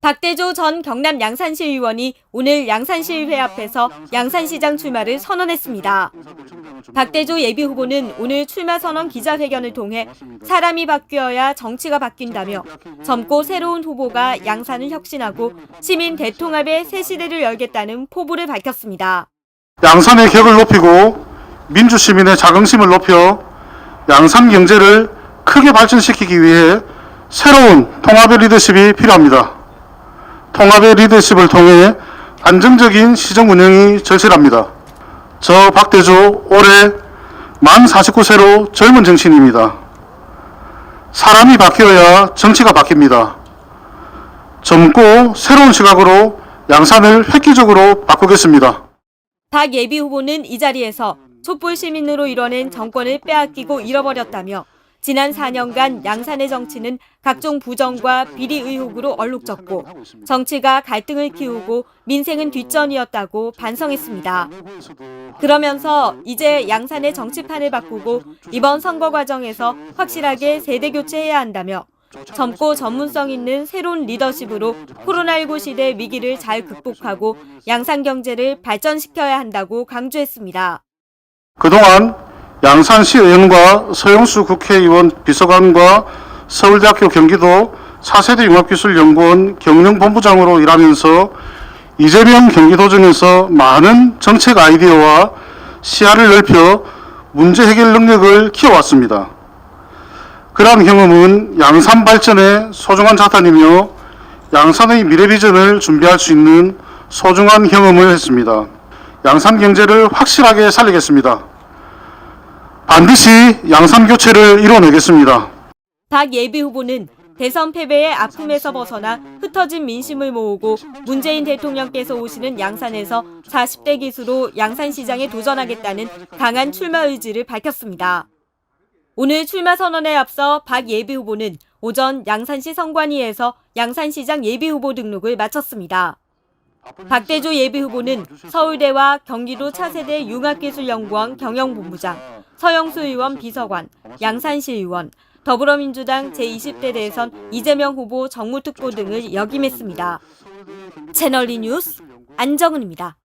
박대조 전 경남 양산시 의원이 오늘 양산시의회 앞에서 양산시장 출마를 선언했습니다. 박대조 예비 후보는 오늘 출마 선언 기자회견을 통해 사람이 바뀌어야 정치가 바뀐다며 젊고 새로운 후보가 양산을 혁신하고 시민 대통합의 새 시대를 열겠다는 포부를 밝혔습니다. 양산의 격을 높이고 민주 시민의 자긍심을 높여 양산 경제를 크게 발전시키기 위해 새로운 통합의 리더십이 필요합니다. 통합의 리더십을 통해 안정적인 시정 운영이 절실합니다. 저 박대조 올해 만 49세로 젊은 정치인입니다. 사람이 바뀌어야 정치가 바뀝니다. 젊고 새로운 시각으로 양산을 획기적으로 바꾸겠습니다. 박 예비 후보는 이 자리에서 촛불 시민으로 이뤄낸 정권을 빼앗기고 잃어버렸다며 지난 4년간 양산의 정치는 각종 부정과 비리 의혹으로 얼룩졌고 정치가 갈등을 키우고 민생은 뒷전이었다고 반성했습니다. 그러면서 이제 양산의 정치판을 바꾸고 이번 선거 과정에서 확실하게 세대 교체해야 한다며 젊고 전문성 있는 새로운 리더십으로 코로나19 시대 위기를 잘 극복하고 양산 경제를 발전시켜야 한다고 강조했습니다. 그동안 양산시 의원과 서영수 국회의원 비서관과 서울대학교 경기도 차세대 융합기술연구원 경영본부장으로 일하면서 이재명 경기도정에서 많은 정책 아이디어와 시야를 넓혀 문제 해결 능력을 키워왔습니다. 그러한 경험은 양산 발전의 소중한 자산이며 양산의 미래 비전을 준비할 수 있는 소중한 경험을 했습니다. 양산 경제를 확실하게 살리겠습니다. 반드시 양산 교체를 이뤄내겠습니다. 박 예비 후보는 대선 패배의 아픔에서 벗어나 흩어진 민심을 모으고 문재인 대통령께서 오시는 양산에서 40대 기수로 양산시장에 도전하겠다는 강한 출마 의지를 밝혔습니다. 오늘 출마 선언에 앞서 박 예비 후보는 오전 양산시 선관위에서 양산시장 예비 후보 등록을 마쳤습니다. 박대조 예비 후보는 서울대와 경기도 차세대 융합기술연구원 경영본부장, 서영수 의원 비서관, 양산시 의원, 더불어민주당 제20대 대선 이재명 후보 정무특보 등을 역임했습니다. 채널리 뉴스 안정은입니다.